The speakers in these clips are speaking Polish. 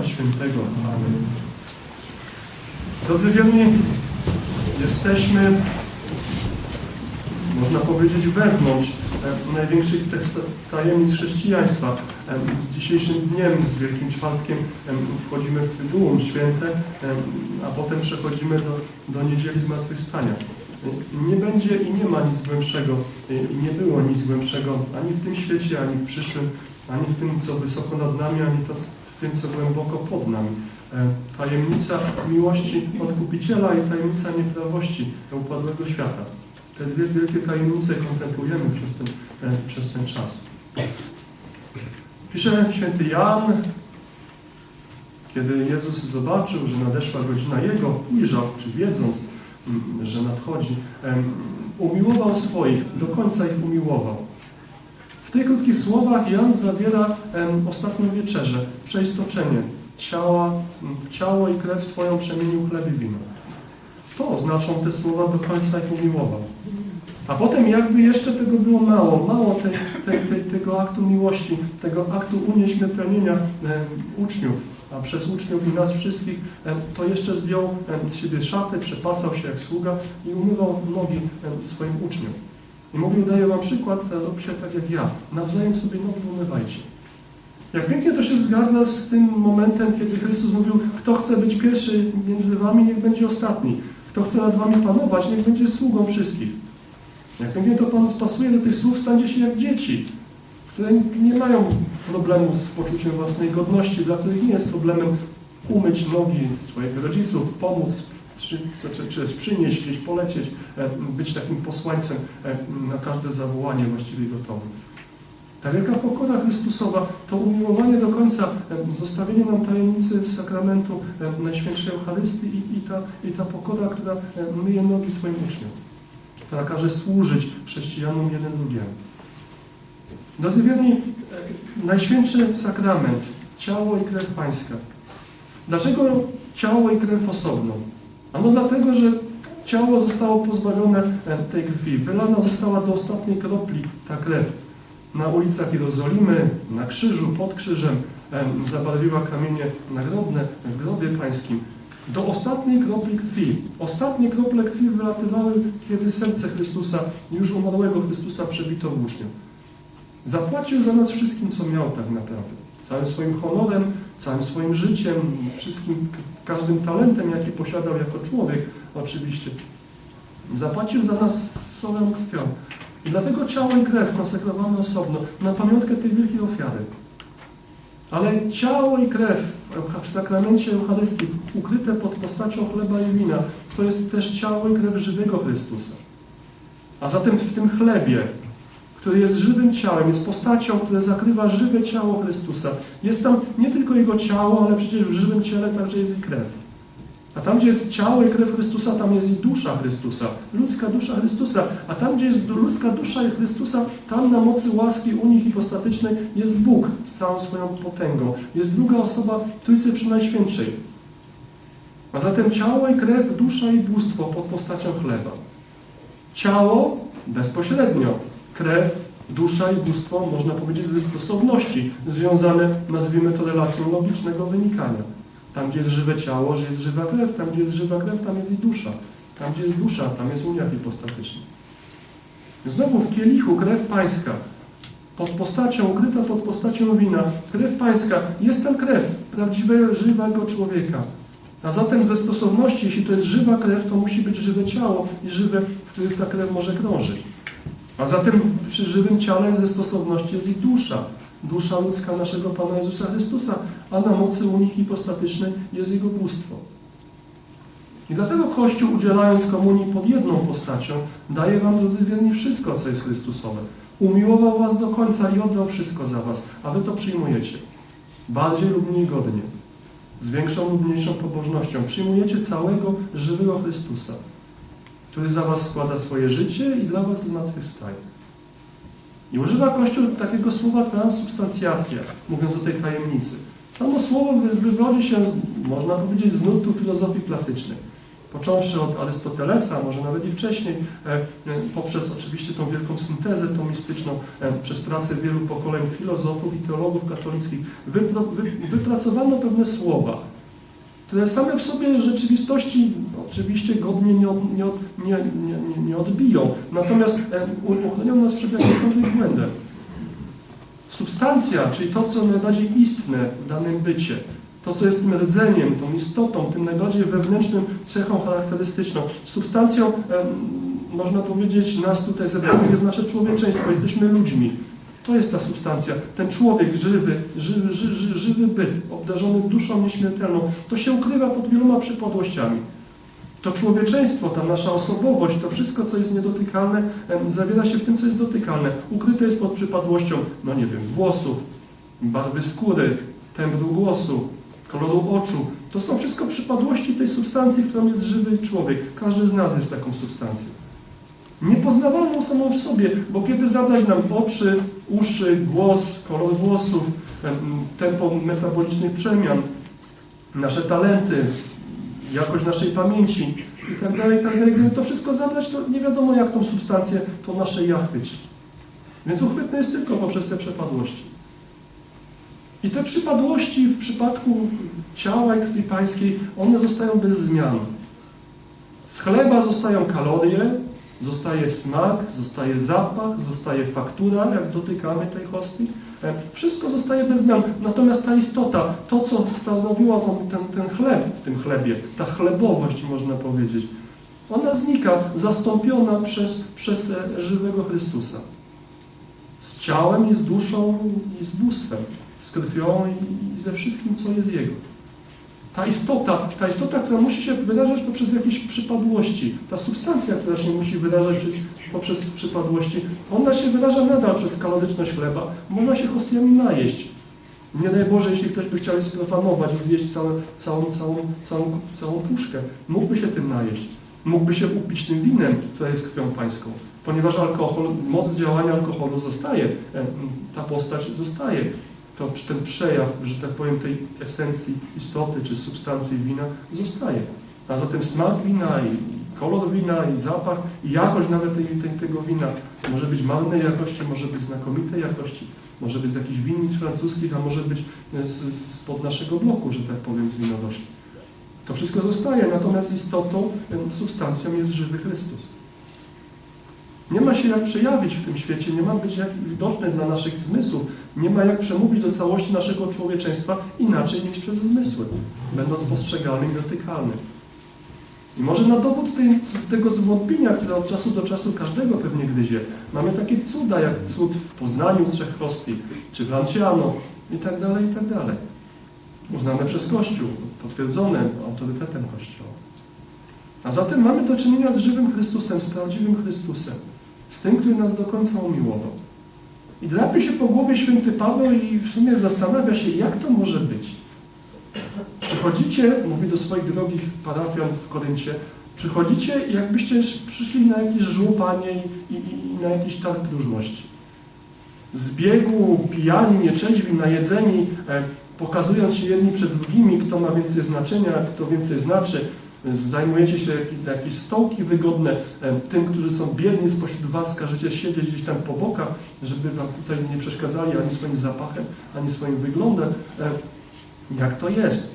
Ducha Świętego. Amen. Drodzy wierni, jesteśmy, można powiedzieć, wewnątrz e, największych tajemnic chrześcijaństwa. E, Z dzisiejszym dniem, z Wielkim Czwartkiem e, wchodzimy w Tytułum Święte, a potem przechodzimy do, do Niedzieli Zmartwychwstania. Nie będzie i nie ma nic głębszego, i nie było nic głębszego ani w tym świecie, ani w przyszłym, ani w tym, co wysoko nad nami, ani to, tym, co głęboko pod nami. E, Tajemnica miłości Odkupiciela i tajemnica nieprawości upadłego świata. Te dwie wielkie tajemnice kontemplujemy przez ten, e, przez ten czas. Pisze święty Jan, kiedy Jezus zobaczył, że nadeszła godzina Jego, ujrzał, czy wiedząc, mm, że nadchodzi, umiłował swoich, do końca ich umiłował. W tych krótkich słowach Jan zawiera em, ostatnią wieczerzę, przeistoczenie ciała, ciało i krew swoją przemienił chleb i wino. To oznaczą te słowa do końca ich umiłował. A potem jakby jeszcze tego było mało, mało tej, tego aktu miłości, tego aktu unieśmiertelnienia em, uczniów, a przez uczniów i nas wszystkich, em, to jeszcze zdjął em, z siebie szaty, przepasał się jak sługa i umywał nogi em, swoim uczniom. I mówił, daję wam przykład, e, róbcie tak jak ja, nawzajem sobie nogi umywajcie. Jak pięknie to się zgadza z tym momentem, kiedy Chrystus mówił, kto chce być pierwszy między wami, niech będzie ostatni. Kto chce nad wami panować, niech będzie sługą wszystkich. Jak pięknie to Pan pasuje do tych słów, stańcie się jak dzieci, które nie mają problemu z poczuciem własnej godności, dla których nie jest problemem umyć nogi swoich rodziców, pomóc, czy, czy, czy przynieść, gdzieś polecieć, e, być takim posłańcem e, na każde zawołanie właściwie gotowym. Ta wielka pokora Chrystusowa, to umiłowanie do końca, e, zostawienie nam tajemnicy sakramentu Najświętszej Eucharystii i, i, ta, i ta pokora, która myje nogi swoim uczniom, która każe służyć chrześcijanom jeden drugiemu. Drodzy wierni, Najświętszy sakrament, ciało i krew Pańska. Dlaczego ciało i krew osobno? Ano dlatego, że ciało zostało pozbawione e, tej krwi, wylana została do ostatniej kropli ta krew na ulicach Jerozolimy, na krzyżu, pod krzyżem, em, zabarwiła kamienie nagrobne w grobie pańskim. Do ostatniej kropli krwi. Ostatnie krople krwi wylatywały, kiedy serce Chrystusa, już umarłego Chrystusa, przebito włócznią. Zapłacił za nas wszystkim, co miał tak naprawdę. Całym swoim honorem, całym swoim życiem, wszystkim, każdym talentem, jaki posiadał jako człowiek, oczywiście. Zapłacił za nas swoją krwią. I dlatego ciało i krew konsekrowane osobno, na pamiątkę tej wielkiej ofiary. Ale ciało i krew w sakramencie Eucharystii, ukryte pod postacią chleba i wina, to jest też ciało i krew żywego Chrystusa. A zatem w tym chlebie, który jest żywym ciałem, jest postacią, która zakrywa żywe ciało Chrystusa. Jest tam nie tylko Jego ciało, ale przecież w żywym ciele także jest i krew. A tam, gdzie jest ciało i krew Chrystusa, tam jest i dusza Chrystusa, ludzka dusza Chrystusa. A tam, gdzie jest ludzka dusza Chrystusa, tam na mocy łaski unii hipostatycznej jest Bóg z całą swoją potęgą. Jest druga osoba Trójcy Przynajświętszej. A zatem ciało i krew, dusza i bóstwo pod postacią chleba. Ciało bezpośrednio, krew, dusza i bóstwo, można powiedzieć, ze stosowności, związane, nazwijmy to, relacją logicznego wynikania. Tam, gdzie jest żywe ciało, że jest żywa krew, tam, gdzie jest żywa krew, tam jest i dusza. Tam, gdzie jest dusza, tam jest unia hipostatyczna. Znowu w kielichu krew pańska, pod postacią, ukryta pod postacią wina, krew pańska, jest tam krew prawdziwego, żywego człowieka. A zatem ze stosowności, jeśli to jest żywa krew, to musi być żywe ciało i żywe, w których ta krew może krążyć. A zatem przy żywym ciele ze stosowności jest i dusza. Dusza ludzka naszego Pana Jezusa Chrystusa, a na mocy unii hipostatycznej jest Jego bóstwo. I dlatego Kościół, udzielając komunii pod jedną postacią, daje Wam, drodzy wierni, wszystko, co jest Chrystusowe. Umiłował Was do końca i oddał wszystko za Was, a Wy to przyjmujecie. Bardziej lub mniej godnie. Z większą lub mniejszą pobożnością. Przyjmujecie całego, żywego Chrystusa, który za Was składa swoje życie i dla Was zmartwychwstaje. I używa Kościół takiego słowa transubstancjacja, mówiąc o tej tajemnicy. Samo słowo wy- wywodzi się, można powiedzieć, z nurtu filozofii klasycznej. począwszy od Arystotelesa, może nawet i wcześniej, e, e, poprzez oczywiście tą wielką syntezę tomistyczną, e, przez pracę wielu pokoleń filozofów i teologów katolickich, wypracowano pewne słowa, które same w sobie rzeczywistości oczywiście godnie nie, od, nie, od, nie, nie, nie, odbiją, natomiast e, uchronią nas przed jakimkolwiek błędem. Substancja, czyli to, co najbardziej istne w danym bycie, to, co jest tym rdzeniem, tą istotą, tym najbardziej wewnętrznym cechą charakterystyczną. Substancją, można powiedzieć, nas tutaj zebranych jest nasze człowieczeństwo, jesteśmy ludźmi. To jest ta substancja, ten człowiek żywy, żywy, ży, ży, żywy byt, obdarzony duszą nieśmiertelną, to się ukrywa pod wieloma przypadłościami. To człowieczeństwo, ta nasza osobowość, to wszystko, co jest niedotykalne, zawiera się w tym, co jest dotykalne. Ukryte jest pod przypadłością, no nie wiem, włosów, barwy skóry, tembru głosu, koloru oczu. To są wszystko przypadłości tej substancji, którą jest żywy człowiek. Każdy z nas jest taką substancją. Niepoznawalną samą w sobie, bo kiedy zabrać nam oczy, uszy, głos, kolor włosów, em, tempo metabolicznych przemian, nasze talenty, jakość naszej pamięci i tak dalej, tak dalej. Gdyby to wszystko zabrać, to nie wiadomo, jak tą substancję, to nasze ja. Więc uchwytne jest tylko poprzez te przepadłości. I te przypadłości w przypadku ciała i krwi pańskiej, one zostają bez zmian. Z chleba zostają kalorie, zostaje smak, zostaje zapach, zostaje faktura, jak dotykamy tej hostii. E, Wszystko zostaje bez zmian. Natomiast ta istota, to co stanowiło ten, ten chleb w tym chlebie, ta chlebowość można powiedzieć, ona znika, zastąpiona przez, przez e, żywego Chrystusa. Z ciałem i z duszą i z bóstwem, z krwią i ze wszystkim, co jest Jego. Ta istota, ta istota, która musi się wyrażać poprzez jakieś przypadłości, ta substancja, która się musi wyrażać przez, poprzez przypadłości, ona się wyraża nadal przez kaloryczność chleba. Można się hostiami najeść. Nie daj Boże, jeśli ktoś by chciał sprofanować i zjeść całe, całą, całą, całą, całą puszkę. Mógłby się tym najeść. Mógłby się upić tym winem, które jest krwią pańską. Ponieważ alkohol, moc działania alkoholu zostaje, e, ta postać zostaje to ten przejaw, że tak powiem, tej esencji istoty czy substancji wina zostaje. A zatem smak wina i kolor wina i zapach i jakość nawet tej, tej, tego wina może być marnej jakości, może być znakomitej jakości, może być z jakichś winnic francuskich, a może być z, spod naszego bloku, że tak powiem, z winowości. To wszystko zostaje, natomiast istotą, em, substancją jest żywy Chrystus. Nie ma się jak przejawić w tym świecie, nie ma być jak widoczny dla naszych zmysłów, nie ma jak przemówić do całości naszego człowieczeństwa inaczej niż przez zmysły, będąc postrzegalnym i dotykalnym. I może na dowód tej, tego zwątpienia, które od czasu do czasu każdego pewnie gryzie, mamy takie cuda, jak cud w Poznaniu Trzech Hostii, czy w Lanciano i tak dalej, i tak dalej. Uznane przez Kościół, potwierdzone autorytetem Kościoła. A zatem mamy do czynienia z żywym Chrystusem, z prawdziwym Chrystusem, z tym, który nas do końca umiłował. I drapie się po głowie święty Paweł i w sumie zastanawia się, jak to może być. Przychodzicie, mówi do swoich drogich parafian w Koryncie, przychodzicie jakbyście przyszli na jakieś żłopanie i, i, i na jakiś targ próżności. Z biegu, pijani, nieczeźwi, najedzeni, e, pokazując się jedni przed drugimi, kto ma więcej znaczenia, kto więcej znaczy, zajmujecie się jak- jakieś stołki wygodne, e, tym, którzy są biedni spośród Was, każecie siedzieć gdzieś tam po bokach, żeby Wam tutaj nie przeszkadzali ani swoim zapachem, ani swoim wyglądem. E, Jak to jest?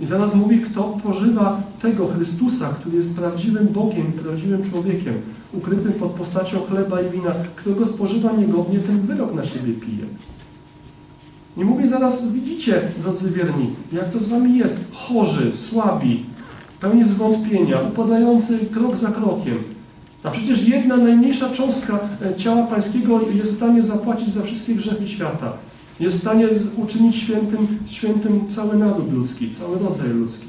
I zaraz mówi, kto pożywa tego Chrystusa, który jest prawdziwym Bogiem, prawdziwym człowiekiem, ukrytym pod postacią chleba i wina, którego spożywa niegodnie, ten wyrok na siebie pije. I mówi zaraz, widzicie, drodzy wierni, jak to z wami jest. Chorzy, słabi, pełni zwątpienia, upadający krok za krokiem. A przecież jedna najmniejsza cząstka e, ciała pańskiego jest w stanie zapłacić za wszystkie grzechy świata. Jest w stanie uczynić świętym, świętym cały naród ludzki, cały rodzaj ludzki.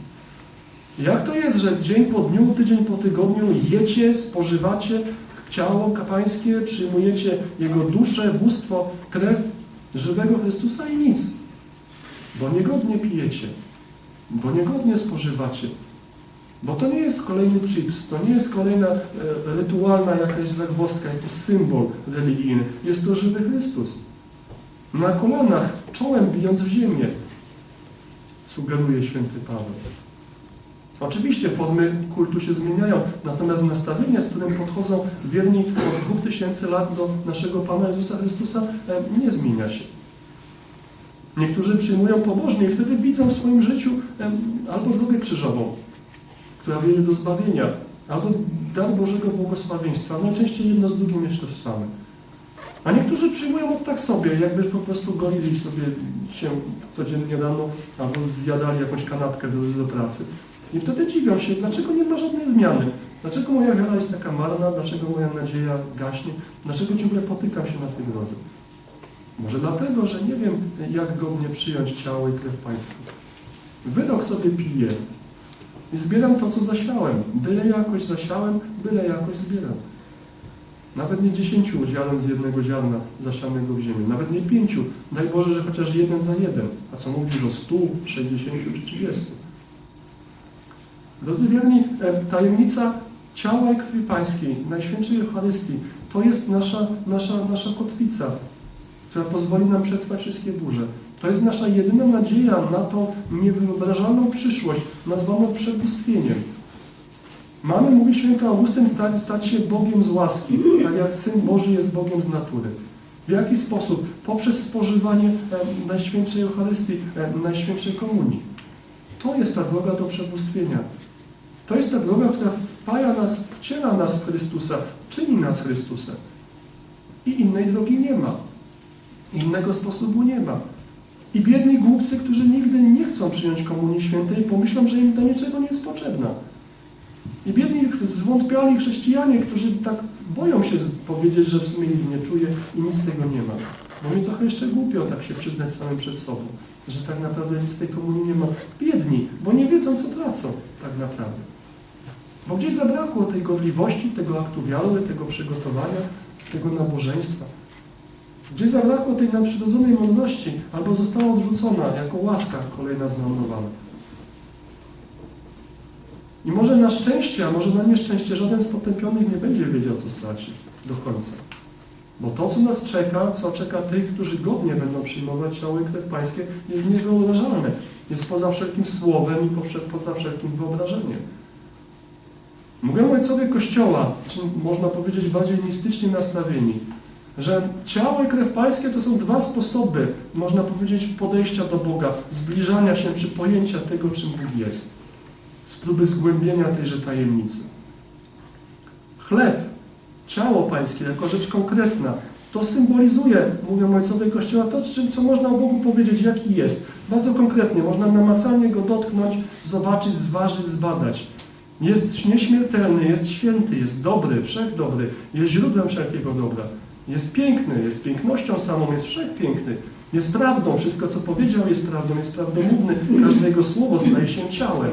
Jak to jest, że dzień po dniu, tydzień po tygodniu jecie, spożywacie ciało pańskie, przyjmujecie Jego duszę, bóstwo, krew żywego Chrystusa i nic. Bo niegodnie pijecie, bo niegodnie spożywacie. Bo to nie jest kolejny chips, to nie jest kolejna e, rytualna jakaś zagwozdka, jakiś symbol religijny. Jest to żywy Chrystus. Na kolanach, czołem bijąc w ziemię, sugeruje święty Paweł. Oczywiście formy kultu się zmieniają, natomiast nastawienie, z którym podchodzą wierni od 2000 lat do naszego Pana Jezusa Chrystusa, e, nie zmienia się. Niektórzy przyjmują pobożnie i wtedy widzą w swoim życiu em, albo drogę krzyżową, która wiedzie do zbawienia, albo dar Bożego błogosławieństwa. Najczęściej jedno z drugim jest tożsame. A niektórzy przyjmują to tak sobie, jakby po prostu golili sobie się codziennie rano, albo zjadali jakąś kanapkę do, do pracy. I wtedy dziwią się, dlaczego nie ma żadnej zmiany. Dlaczego moja wiara jest taka marna, dlaczego moja nadzieja gaśnie, dlaczego ciągle potykam się na tej drodze. Może dlatego, że nie wiem, jak godnie przyjąć ciało i krew Pańską. Wyrok sobie piję i zbieram to, co zasiałem. Byle jakoś zasiałem, byle jakoś zbieram. Nawet nie dziesięciu ziaren z jednego ziarna zasianego w ziemię. Nawet nie pięciu. Daj Boże, że chociaż jeden za jeden. A co mówisz o stu, sześćdziesięciu czy trzydziestu? Drodzy wierni, e, tajemnica ciała i krwi Pańskiej, Najświętszej Eucharystii, to jest nasza, nasza, nasza kotwica, która pozwoli nam przetrwać wszystkie burze. To jest nasza jedyna nadzieja na tą niewyobrażalną przyszłość, nazwaną przebóstwieniem. Mamy, mówi święty Augustyn, stać, stać się Bogiem z łaski, tak jak Syn Boży jest Bogiem z natury. W jaki sposób? Poprzez spożywanie e, Najświętszej Eucharystii, e, Najświętszej Komunii. To jest ta droga do przebóstwienia. To jest ta droga, która wpaja nas, wciela nas w Chrystusa, czyni nas Chrystusem. I innej drogi nie ma. Innego sposobu nie ma. I biedni głupcy, którzy nigdy nie chcą przyjąć Komunii Świętej, pomyślą, że im do niczego nie jest potrzebna. I biedni, zwątpiali chrześcijanie, którzy tak boją się powiedzieć, że w sumie nic nie czuje i nic z tego nie ma. Bo mi trochę jeszcze głupio tak się przyznać samym przed sobą, że tak naprawdę nic z tej komunii nie ma. Biedni, bo nie wiedzą, co tracą tak naprawdę. Bo gdzieś zabrakło tej godliwości, tego aktu wiary, tego przygotowania, tego nabożeństwa. Gdzieś zabrakło tej nadprzyrodzonej mądrości, albo została odrzucona jako łaska kolejna zmarnowana. I może na szczęście, a może na nieszczęście żaden z potępionych nie będzie wiedział, co straci do końca. Bo to, co nas czeka, co czeka tych, którzy godnie będą przyjmować ciało i krew Pańskie, jest niewyobrażalne. Jest poza wszelkim słowem i poza wszelkim wyobrażeniem. Mówią ojcowie Kościoła, można powiedzieć bardziej mistycznie nastawieni, że ciało i krew Pańskie to są dwa sposoby, można powiedzieć, podejścia do Boga, zbliżania się czy pojęcia tego, czym Bóg jest próby zgłębienia tejże tajemnicy. Chleb, ciało pańskie, jako rzecz konkretna, to symbolizuje, mówią ojcowie Kościoła, to, czym, co można o Bogu powiedzieć, jaki jest. Bardzo konkretnie, można namacalnie go dotknąć, zobaczyć, zważyć, zbadać. Jest nieśmiertelny, jest święty, jest dobry, wszechdobry, jest źródłem wszelkiego dobra. Jest piękny, jest pięknością samą, jest wszechpiękny. Jest prawdą, wszystko co powiedział jest prawdą, jest prawdomówny, każde jego słowo staje się ciałem.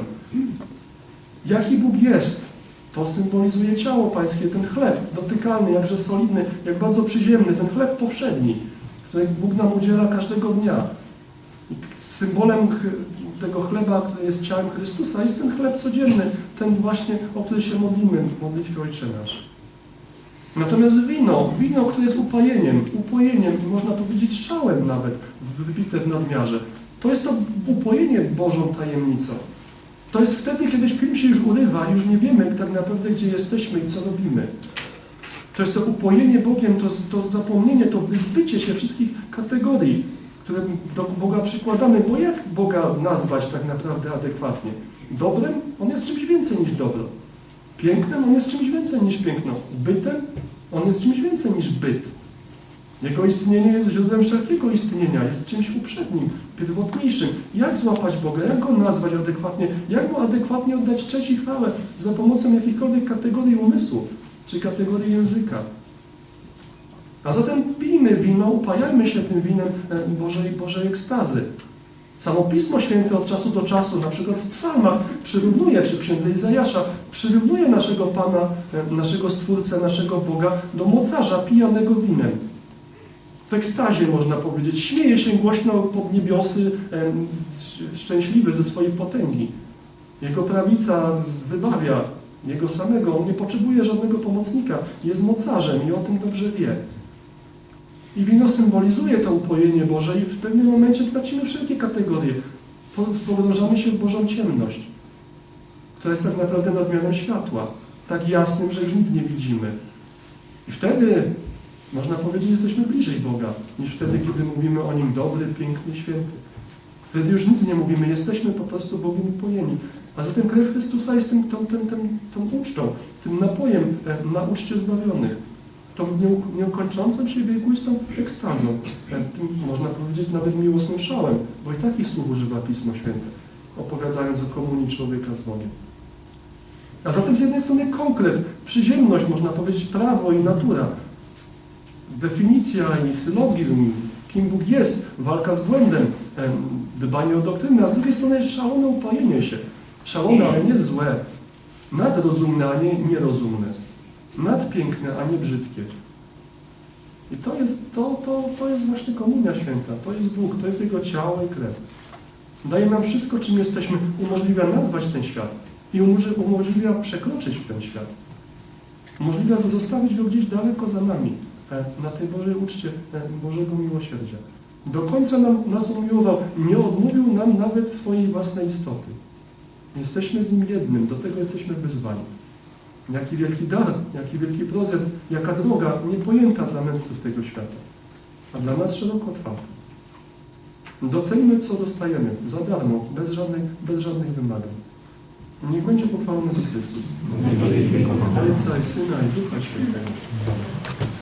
Jaki Bóg jest? To symbolizuje ciało pańskie, ten chleb dotykalny, jakże solidny, jak bardzo przyziemny, ten chleb powszedni, który Bóg nam udziela każdego dnia. Symbolem tego chleba, który jest ciałem Chrystusa, jest ten chleb codzienny, ten właśnie, o który się modlimy w modlitwie Ojcze Nasz. Natomiast wino, wino, które jest upojeniem, upojeniem, można powiedzieć szałem nawet, wypite w nadmiarze, to jest to upojenie Bożą tajemnicą. To jest wtedy, kiedy film się już urywa, już nie wiemy tak naprawdę, gdzie jesteśmy i co robimy. To jest to upojenie Bogiem, to, to zapomnienie, to wyzbycie się wszystkich kategorii, które do Boga przykładamy. Bo jak Boga nazwać tak naprawdę adekwatnie? Dobrem? On jest czymś więcej niż dobro. Pięknem? On jest czymś więcej niż piękno. Bytem? On jest czymś więcej niż byt. Jego istnienie jest źródłem wszelkiego istnienia, jest czymś uprzednim, pierwotniejszym. Jak złapać Boga? Jak Go nazwać adekwatnie? Jak Mu adekwatnie oddać cześć i chwałę za pomocą jakichkolwiek kategorii umysłu czy kategorii języka? A zatem pijmy wino, upajajmy się tym winem e, Bożej, Bożej ekstazy. Samo Pismo Święte od czasu do czasu, na przykład w psalmach, przyrównuje, czy księdze Izajasza, przyrównuje naszego Pana, e, naszego Stwórcę, naszego Boga do mocarza pijanego winem. W ekstazie można powiedzieć, śmieje się głośno pod niebiosy, sz- szczęśliwy ze swojej potęgi. Jego prawica wybawia jego samego, on nie potrzebuje żadnego pomocnika, jest mocarzem i o tym dobrze wie. I wino symbolizuje to upojenie Boże i w pewnym momencie tracimy wszelkie kategorie. Po- Pogrążamy się w Bożą ciemność, to jest tak naprawdę nadmiarem światła, tak jasnym, że już nic nie widzimy. I wtedy, można powiedzieć, jesteśmy bliżej Boga, niż wtedy, kiedy mówimy o Nim dobry, piękny, święty. Wtedy już nic nie mówimy, jesteśmy po prostu Bogiem upojeni. A zatem krew Chrystusa jest tym, tą, tym, tym, tą ucztą, tym napojem e, na uczcie zbawionych. Tą nieuk- nieukończącą się wiekuistą ekstazą. Tym, można powiedzieć, nawet miłosnym szałem, bo i takich słów używa Pismo Święte, opowiadając o komunii człowieka z Bogiem. A zatem z jednej strony konkret, przyziemność, można powiedzieć, prawo i natura. Definicja i sylogizm, kim Bóg jest, walka z błędem, em, dbanie o doktrynę, a z drugiej strony szalone upajenie się. Szalone, ale nie złe. Nadrozumne, a nie nierozumne. Nadpiękne, a nie brzydkie. I to jest, to, to, to jest właśnie Komunia Święta. To jest Bóg, to jest Jego ciało i krew. Daje nam wszystko, czym jesteśmy. Umożliwia nazwać ten świat i umożliwia przekroczyć ten świat. Umożliwia go zostawić go gdzieś daleko za nami, e, na tej Bożej uczcie e, Bożego miłosierdzia. Do końca nam, nas umiłował, nie odmówił nam nawet swojej własnej istoty. Jesteśmy z Nim jednym, do tego jesteśmy wyzwani. Jaki wielki dar, jaki wielki prezent, jaka droga niepojęta dla mędrców tego świata, a dla nas szeroko otwarta. Docenimy, co dostajemy, za darmo, bez żadnych, bez żadnych wymagań. Niech będzie pochwalony Jezus Chrystus. Ojca i Syna i Ducha Świętego.